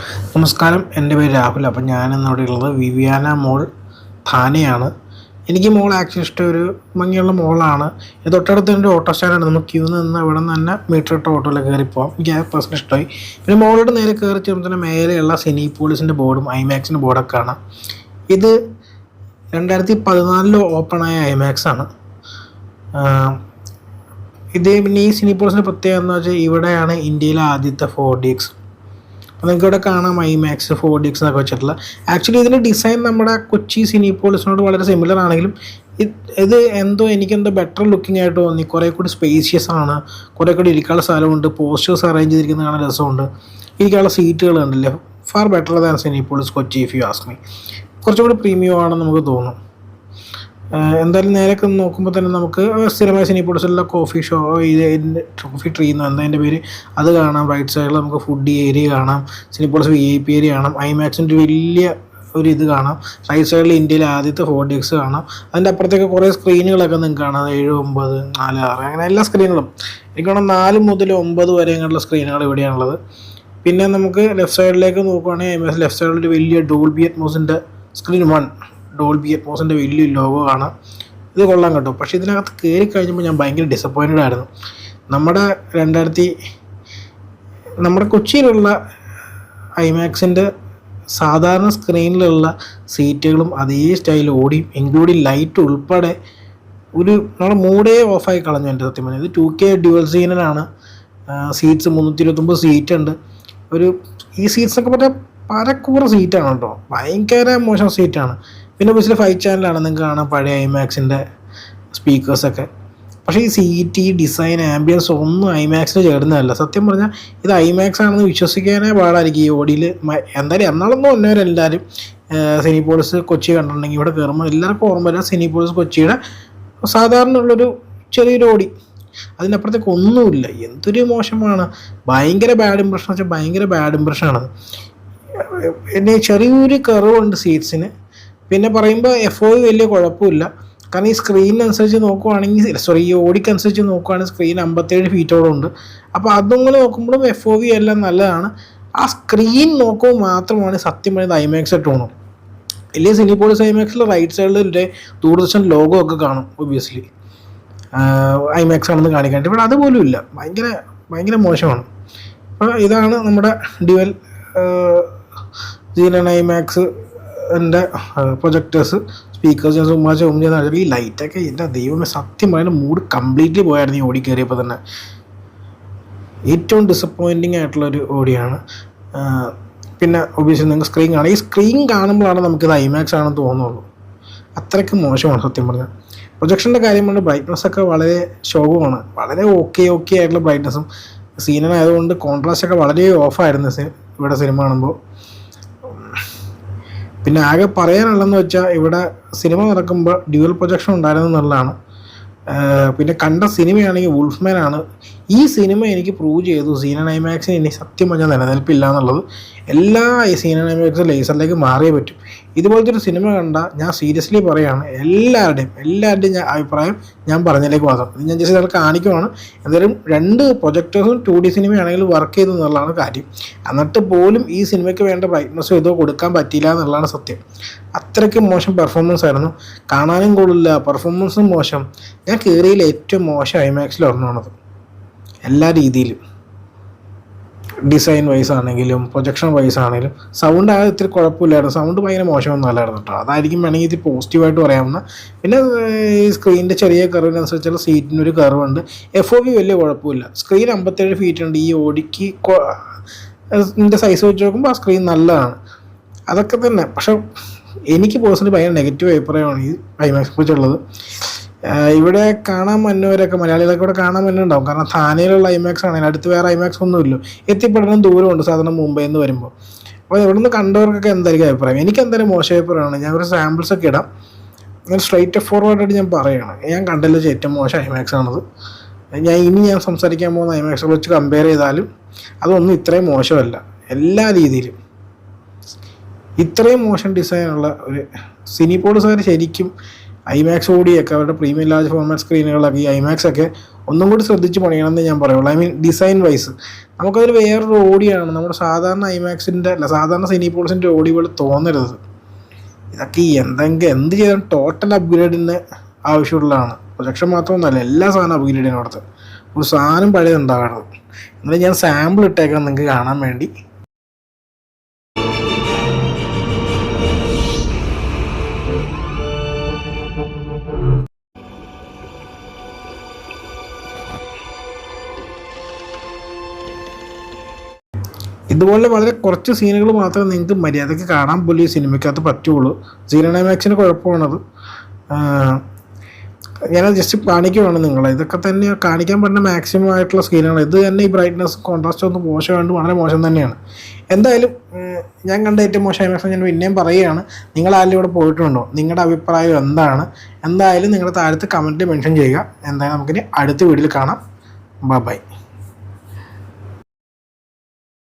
നമസ്കാരം എന്റെ പേര് രാഹുൽ. അപ്പം ഞാനിന്നിവിടെ ഉള്ളത് വിവിയാന മോൾ ഥാനെയാണ്. എനിക്ക് മോൾ ആക്ച്വലി ഇഷ്ടം ഒരു ഭംഗിയുള്ള മോളാണ്. ഇത് തൊട്ടടുത്ത് എന്റെ ഓട്ടോ സ്റ്റാൻഡാണ് നമുക്ക് ക്യൂ നിന്ന് ഇവിടെ നിന്ന് തന്നെ മീറ്റർ ഇട്ട ഓട്ടോയിൽ കയറി പോകാം എനിക്ക് ആ പേഴ്സൺ ഇഷ്ടമായി. പിന്നെ മോളോട് നേരെ കയറി തന്നെ മേലെയുള്ള സിനി പോളിസിന്റെ ബോർഡും ഐമാക്സിന്റെ ബോർഡൊക്കെ കാണാം. ഇത് രണ്ടായിരത്തി പതിനാലിൽ ഓപ്പണായ ഐമാക്സ് ആണ്. ഇത് പിന്നെ ഈ സിനിപോളിസിന്റെ പ്രത്യേകത എന്ന് വെച്ചാൽ ഇവിടെയാണ് ഇന്ത്യയിലെ ആദ്യത്തെ ഫോർ ഡി എക്സ് നിങ്ങൾക്ക് ഇവിടെ കാണാം ഐ മാക്സ് ഫോർ ഡിക്സ് എന്നൊക്കെ വെച്ചിട്ടുള്ള. ആക്ച്വലി ഇതിന്റെ ഡിസൈൻ നമ്മുടെ കൊച്ചി സിനിപോളിസിനോട് വളരെ സിമിലർ ആണെങ്കിലും ഇത് എന്തോ എനിക്കെന്തോ ബെറ്റർ ലുക്കിംഗ് ആയിട്ട് തോന്നി. കുറേ കൂടി സ്പേഷ്യസ് ആണ്. കുറേ കൂടി ഇരിക്കാനുള്ള സ്ഥലമുണ്ട്. പോസ്റ്റേഴ്സ് അറേഞ്ച് ചെയ്തിരിക്കുന്ന കാണാൻ രസമുണ്ട്. ഇരിക്കാനുള്ള സീറ്റുകൾ കണ്ടില്ലേ? Far better than Cinepolis Kochi if you ask me കുറച്ചും കൂടി പ്രീമിയം ആണെന്ന് നമുക്ക് തോന്നും. എന്തായാലും നേരൊക്കെ നോക്കുമ്പോൾ തന്നെ നമുക്ക് സ്ഥിരമായ സിനിപോളിസിലുള്ള കോഫി ഷോ ഇതിന്റെ കോഫി ട്രീ എന്ന് എന്താ അതിന്റെ പേര് അത് കാണാം. റൈറ്റ് സൈഡിൽ നമുക്ക് ഫുഡ് ഏരിയ കാണാം. Cinepolis V I P area കാണാം. ഐമാക്സിന്റെ വലിയ ഒരു ഇത് കാണാം. റൈറ്റ് സൈഡിൽ ഇന്ത്യയിലെ ആദ്യത്തെ ഫോർ ഡി എക്സ് കാണാം. അതിന്റെ അപ്പുറത്തേക്ക് കുറേ സ്ക്രീനുകളൊക്കെ നിങ്ങൾക്ക് കാണാം. ഏഴ് ഒമ്പത് നാല് ആറ് അങ്ങനെ എല്ലാ സ്ക്രീനുകളും എനിക്ക് വേണം നാല് മുതൽ ഒമ്പത് വരെ വരെയുള്ള സ്ക്രീനുകൾ ഇവിടെയാണുള്ളത്. പിന്നെ നമുക്ക് ലെഫ്റ്റ് സൈഡിലേക്ക് നോക്കുകയാണെങ്കിൽ ലെഫ്റ്റ് സൈഡിൽ ഒരു വലിയ ഡോൾബി അറ്റ്മോസിന്റെ സ്ക്രീൻ വൺ ഡോൾബി എപ്പോസിന്റെ വലിയ ലോഗോ കാണാം ഇത് കൊള്ളാം കേട്ടോ. പക്ഷേ ഇതിനകത്ത് കയറി കഴിഞ്ഞപ്പോൾ ഞാൻ ഭയങ്കര ഡിസപ്പോയിന്റഡ് ആയിരുന്നു. നമ്മുടെ രണ്ടായിരത്തി നമ്മുടെ കൊച്ചിയിലുള്ള ഐമാക്സിന്റെ സാധാരണ സ്ക്രീനിലുള്ള സീറ്റുകളും അതേ സ്റ്റൈൽ ഓടിയും ഇൻക്ലൂഡിങ് ലൈറ്റ് ഉൾപ്പെടെ ഒരു നമ്മുടെ മൂഡേ ഓഫായി കളഞ്ഞു എന്റെ സത്യം പറഞ്ഞാൽ. ഇത് ടു കെ ഡ്യുവൽ സീനനാണ് സീറ്റ്സ് മുന്നൂറ്റി ഇരുപത്തൊമ്പത് സീറ്റ് ഉണ്ട്. ഒരു ഈ സീറ്റ്സൊക്കെ പറഞ്ഞാൽ പരക്കൂറ സീറ്റാണ് കേട്ടോ. ഭയങ്കര മോശം സീറ്റാണ് പിന്നെ ബസ്സിൽ ഫൈവ് ചാനലാണ് നിങ്ങൾക്ക് കാണാം പഴയ ഐമാക്സിന്റെ സ്പീക്കേഴ്സൊക്കെ പക്ഷേ ഈ സീറ്റ് ഈ ഡിസൈൻ ആംബിയൻസ് ഒന്നും ഐമാക്സിന് ചേർന്നതല്ല സത്യം പറഞ്ഞാൽ ഇത് ഐമാക്സ് ആണെന്ന് വിശ്വസിക്കാനേ പാടായിരിക്കും ഈ ഓടിയിൽ. എന്തായാലും എന്നാളൊന്നും ഒന്നവരെല്ലാവരും സിനിപോളിസ് കൊച്ചി കണ്ടിട്ടുണ്ടെങ്കിൽ ഇവിടെ കയറുമ്പോൾ എല്ലാവർക്കും ഓർമ്മ വരിക സിനിപോളിസ് കൊച്ചിയുടെ സാധാരണ ഉള്ളൊരു ചെറിയൊരു ഓടി. അതിനപ്പുറത്തേക്ക് ഒന്നുമില്ല. എന്തൊരു മോശമാണ്. ഭയങ്കര ബാഡ് ഇമ്പ്രഷൻ വെച്ചാൽ ഭയങ്കര ബാഡ് ഇമ്പ്രഷനാണ് പിന്നെ ചെറിയൊരു കർവുണ്ട് സീറ്റ്സിന് പിന്നെ പറയുമ്പോൾ എഫ് ഒ വലിയ കുഴപ്പമില്ല. കാരണം ഈ സ്ക്രീനിനനുസരിച്ച് നോക്കുവാണെങ്കിൽ സോറി ഈ ഓടിക്കനുസരിച്ച് നോക്കുവാണെങ്കിൽ സ്ക്രീൻ അമ്പത്തേഴ് ഫീറ്റോളം ഉണ്ട് അപ്പോൾ അതും കൂടെ നോക്കുമ്പോഴും എഫ് ഒ വി എല്ലാം നല്ലതാണ്. ആ സ്ക്രീൻ നോക്കുമ്പോൾ മാത്രമാണ് സത്യം പറയുന്നത് ഐമാക്സ് ടോണും വലിയ സിനിപോളിസ് ഐമാക്സിൽ റൈറ്റ് സൈഡിൽ ദൂരദർശൻ ലോഗോ ഒക്കെ കാണും ഒബിയസ്ലി ഐമാക്സ് ആണെന്ന് കാണിക്കാണ്ട് ഇവിടെ അതുപോലും ഇല്ല. ഭയങ്കര ഭയങ്കര മോശമാണ്. അപ്പോൾ ഇതാണ് നമ്മുടെ ഡ്യുവൽ ജീനൻ ഐമാക്സ് എന്റെ പ്രൊജക്ടേഴ്സ് സ്പീക്കേഴ്സ് ഞാൻ ചുമ്മാ ചുമ ചെയ്യുന്ന ഈ ലൈറ്റൊക്കെ എന്റെ ദൈവമേ സത്യം പറയുന്ന മൂഡ് കംപ്ലീറ്റ്ലി പോയായിരുന്നു ഈ ഓടി കയറിയപ്പോൾ തന്നെ. ഏറ്റവും ഡിസപ്പോയിന്റിങ് ആയിട്ടുള്ള ഒരു ഓടിയാണ്. പിന്നെ ഒബിയസ്ലി നിങ്ങൾക്ക് സ്ക്രീൻ കാണാം. ഈ സ്ക്രീൻ കാണുമ്പോഴാണ് നമുക്കിത് ഐമാക്സ് ആണെന്ന് തോന്നുള്ളൂ അത്രയ്ക്ക് മോശമാണ് സത്യം പറഞ്ഞാൽ പ്രൊജക്ഷന്റെ കാര്യം പറഞ്ഞാൽ ബ്രൈറ്റ്നസ് ഒക്കെ വളരെ ശോകമാണ് വളരെ ഓക്കെ ഓക്കെ ആയിട്ടുള്ള ബ്രൈറ്റ്നസ്സും സീനനായതുകൊണ്ട് കോൺട്രാസ്റ്റ് ഒക്കെ വളരെ ഓഫായിരുന്നു ഇവിടെ സിനിമ കാണുമ്പോൾ പിന്നെ ആകെ പറയാനുള്ളതെന്ന് വെച്ചാൽ ഇവിടെ സിനിമ നടക്കുമ്പോൾ ഡ്യുവൽ പ്രൊജക്ഷൻ ഉണ്ടായിരുന്നു എന്നുള്ളതാണ് പിന്നെ കണ്ട സിനിമയാണെങ്കിൽ വുൾഫ്മാൻ ആണ് ഈ സിനിമ എനിക്ക് പ്രൂവ് ചെയ്തു സീനൻ ഐമാക്സിന് ഇനി സത്യം പറഞ്ഞാൽ നിലനിൽപ്പില്ല എന്നുള്ളത് എല്ലാ സീനൻ ഐമാക്സും ലേസറിലേക്ക് മാറിയേ പറ്റും. ഇതുപോലത്തെ ഒരു സിനിമ കണ്ട ഞാൻ സീരിയസ്ലി പറയുകയാണ് എല്ലാവരുടെയും എല്ലാവരുടെയും ഞാൻ അഭിപ്രായം ഞാൻ പറഞ്ഞതിലേക്ക് വാസം ഇത് ഞാൻ ജസ്റ്റ് നിങ്ങൾ കാണിക്കുവാണ്. എന്തായാലും രണ്ട് പ്രൊജക്ടേഴ്സും ടു ഡി സിനിമയാണെങ്കിലും വർക്ക് ചെയ്തു എന്നുള്ളതാണ് കാര്യം. എന്നിട്ട് പോലും ഈ സിനിമയ്ക്ക് വേണ്ട ബ്രൈറ്റ്നസ്സോ ഇതോ കൊടുക്കാൻ പറ്റിയില്ല എന്നുള്ളതാണ് സത്യം. അത്രയ്ക്ക് മോശം പെർഫോമൻസ് ആയിരുന്നു. കാണാനും കൊള്ളില്ല പെർഫോമൻസും മോശം. ഞാൻ കയറിയിൽ ഏറ്റവും മോശം ഐമാക്സിൽ ഒരെണ്ണമാണത്. എല്ലാ രീതിയിലും. ഡിസൈൻ വൈസ് ആണെങ്കിലും പ്രൊജക്ഷൻ വൈസ് ആണെങ്കിലും സൗണ്ട് ആ ഇത്തിരി കുഴപ്പമില്ലായിരുന്നു. സൗണ്ട് ഭയങ്കര മോശമൊന്നും അല്ലായിരുന്നു കേട്ടോ. അതായിരിക്കും വേണമെങ്കിൽ ഇത് പോസിറ്റീവായിട്ട് പറയാവുന്ന. പിന്നെ ഈ സ്ക്രീനിന്റെ ചെറിയ കർവിനനുസരിച്ചുള്ള സീറ്റിനൊരു കർവുണ്ട് എഫ് ഒ വി വലിയ കുഴപ്പമില്ല. സ്ക്രീൻ അമ്പത്തേഴ് ഫീറ്റ് ഉണ്ട്. ഈ ഓടിക്ക് സൈസ് വെച്ച് നോക്കുമ്പോൾ ആ സ്ക്രീൻ നല്ലതാണ്. അതൊക്കെ തന്നെ. പക്ഷെ എനിക്ക് പേഴ്സണലി ഭയങ്കര നെഗറ്റീവ് അഭിപ്രായമാണ് ഈ ഐമാക്സിനെ കുറിച്ചുള്ളത് ഇവിടെ കാണാൻ വന്നവരൊക്കെ മലയാളികളൊക്കെ ഇവിടെ കാണാൻ വന്നുണ്ടാവും കാരണം താനയിലുള്ള ഐമാക്സ് ആണ്. അടുത്ത് വേറെ ഐമാക്സ് ഒന്നുമില്ല. എത്തിപ്പെടണം ദൂരമുണ്ട് സാധാരണ മുംബൈയിൽ നിന്ന് വരുമ്പോൾ അപ്പോൾ ഇവിടെ നിന്ന് കണ്ടവർക്കൊക്കെ എന്തായിരിക്കും അഭിപ്രായം? എനിക്ക് എന്തായാലും മോശം അഭിപ്രായമാണ്. ഞാൻ ഒരു സാമ്പിൾസ് ഒക്കെ ഇടാം. ഞാൻ സ്ട്രൈറ്റ് ഫോർവേഡ് ആയിട്ട് ഞാൻ പറയുകയാണ് ഞാൻ വെച്ച് ഏറ്റവും മോശം ഐമാക്സ് ആണത്. ഞാൻ ഇനി ഞാൻ സംസാരിക്കാൻ പോകുന്ന ഐമാക്സുകൾ വെച്ച് കമ്പയർ ചെയ്താലും അതൊന്നും ഇത്രയും മോശമല്ല. എല്ലാ രീതിയിലും. ഇത്രയും മോശം ഡിസൈനുള്ള ഒരു സിനിപോളിസുകാർ ശരിക്കും ഐമാക്സ് ഓടിയൊക്കെ അവരുടെ പ്രീമിയം ലാർജ് ഫോർമാറ്റ് സ്ക്രീനുകളൊക്കെ ഈ ഐമാക്സ് ഒക്കെ ഒന്നും കൂടി ശ്രദ്ധിച്ച് പണിയണമെന്ന് ഞാൻ പറയുള്ളൂ. ഐ മീൻ ഡിസൈൻ വൈസ് നമുക്കതിൽ വേറൊരു ഓഡിയാണ് നമ്മുടെ സാധാരണ ഐമാക്സിന്റെ അല്ല സാധാരണ സിനിപോൾസിന്റെ പോലെ തോന്നരുത്. ഇതൊക്കെ എന്തെങ്കിലും എന്ത് ചെയ്താലും ടോട്ടൽ അപ്ഗ്രേഡിന് ആവശ്യമുള്ളതാണ്. പ്രൊജക്ഷൻ മാത്രമൊന്നുമല്ല എല്ലാ സാധനം അപ്ഗ്രേഡ് ചെയ്യണം അവിടുത്തെ ഒരു സാധനം പഴയതുണ്ടാകരുത്. എന്നാലും ഞാൻ സാമ്പിൾ ഇട്ടേക്കാം നിങ്ങൾക്ക് കാണാൻ വേണ്ടി. ഇതുപോലെ വളരെ കുറച്ച് സീനുകൾ മാത്രമേ നിങ്ങൾക്ക് മര്യാദയ്ക്ക് കാണാൻ പോലും ഈ സിനിമയ്ക്കകത്ത് പറ്റുള്ളൂ. സീനോഡൈമാക്സിന് കുഴപ്പമാണത്. ഞാനത് ജസ്റ്റ് കാണിക്കുവാണ് നിങ്ങളെ. ഇതൊക്കെ തന്നെ കാണിക്കാൻ പറ്റുന്ന മാക്സിമം ആയിട്ടുള്ള സ്ക്രീനുകൾ ഇത് തന്നെ ഈ ബ്രൈറ്റ്നസ് കോൺട്രാസ്റ്റ് ഒന്ന് മോശമായിട്ട് വളരെ മോശം തന്നെയാണ്. എന്തായാലും ഞാൻ കണ്ട ഏറ്റവും മോശം ഐമാക്സ് ഞാൻ പിന്നെയും പറയുകയാണ്. നിങ്ങൾ ആരും ഇവിടെ പോയിട്ടുണ്ടോ? നിങ്ങളുടെ അഭിപ്രായം എന്താണ്? എന്തായാലും നിങ്ങളുടെ താഴത്ത് കമന്റ് മെൻഷൻ ചെയ്യുക. എന്തായാലും നമുക്കിനി അടുത്ത വീഡിയോയിൽ കാണാം. ബൈ